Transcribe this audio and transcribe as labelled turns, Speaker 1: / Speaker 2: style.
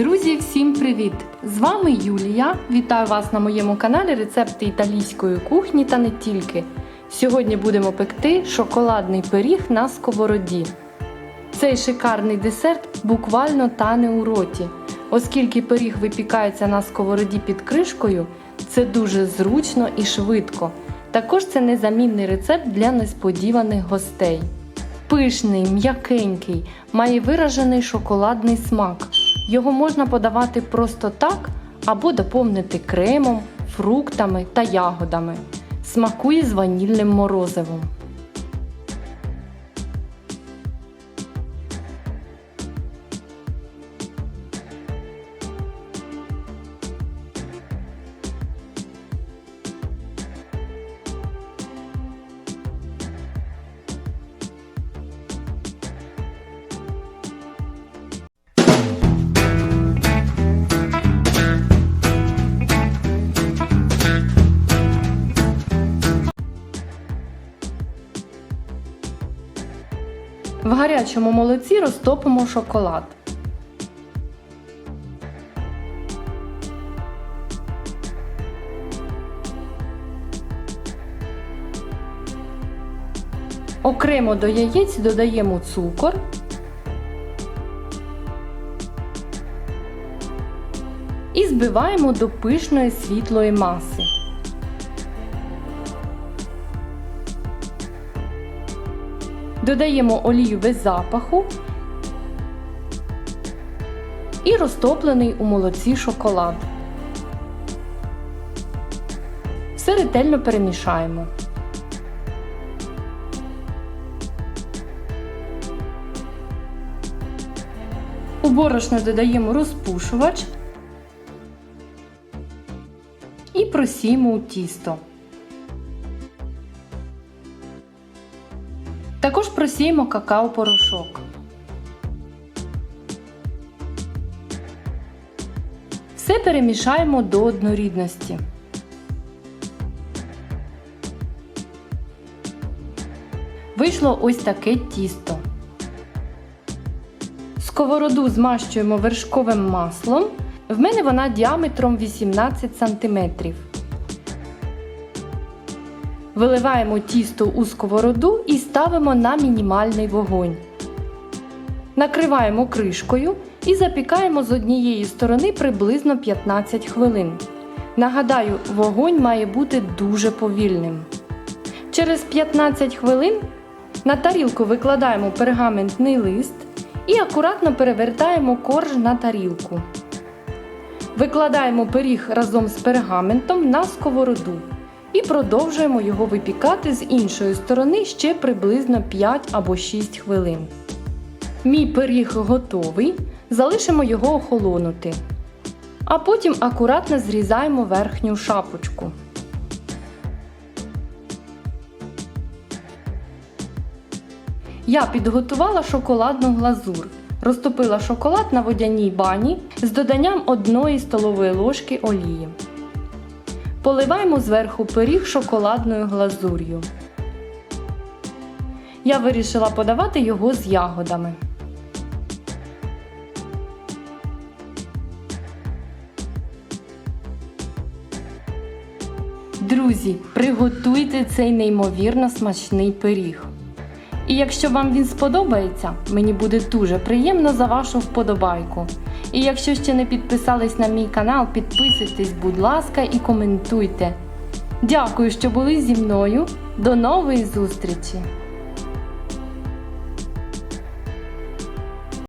Speaker 1: Друзі, всім привіт! З вами Юлія. Вітаю вас на моєму каналі Рецепти італійської кухні та не тільки. Сьогодні будемо пекти шоколадний пиріг на сковороді. Цей шикарний десерт буквально тане у роті. Оскільки пиріг випікається на сковороді під кришкою, це дуже зручно і швидко. Також це незамінний рецепт для несподіваних гостей. Пишний, м'якенький, має виражений шоколадний смак. Його можна подавати просто так або доповнити кремом, фруктами та ягодами. Смакує з ванільним морозивом. В гарячому молоці розтопимо шоколад. Окремо до яєць додаємо цукор. І збиваємо до пишної світлої маси. Додаємо олію без запаху і розтоплений у молоці шоколад. Все ретельно перемішаємо. У борошно додаємо розпушувач і просіємо у тісто. Також просіємо какао-порошок. Все перемішаємо до однорідності. Вийшло ось таке тісто. Сковороду змащуємо вершковим маслом. В мене вона діаметром 18 см. Виливаємо тісто у сковороду і ставимо на мінімальний вогонь. Накриваємо кришкою і запікаємо з однієї сторони приблизно 15 хвилин. Нагадаю, вогонь має бути дуже повільним. Через 15 хвилин на тарілку викладаємо пергаментний лист і акуратно перевертаємо корж на тарілку. Викладаємо пиріг разом з пергаментом на сковороду і продовжуємо його випікати з іншої сторони ще приблизно 5 або 6 хвилин. Мій пиріг готовий, залишимо його охолонути. А потім акуратно зрізаємо верхню шапочку. Я підготувала шоколадну глазур. Розтопила шоколад на водяній бані з доданням 1 столової ложки олії. Поливаємо зверху пиріг шоколадною глазур'ю. Я вирішила подавати його з ягодами. Друзі, приготуйте цей неймовірно смачний пиріг. І якщо вам він сподобається, мені буде дуже приємно за вашу вподобайку. І якщо ще не підписались на мій канал, підписуйтесь, будь ласка, і коментуйте. Дякую, що були зі мною. До нової зустрічі!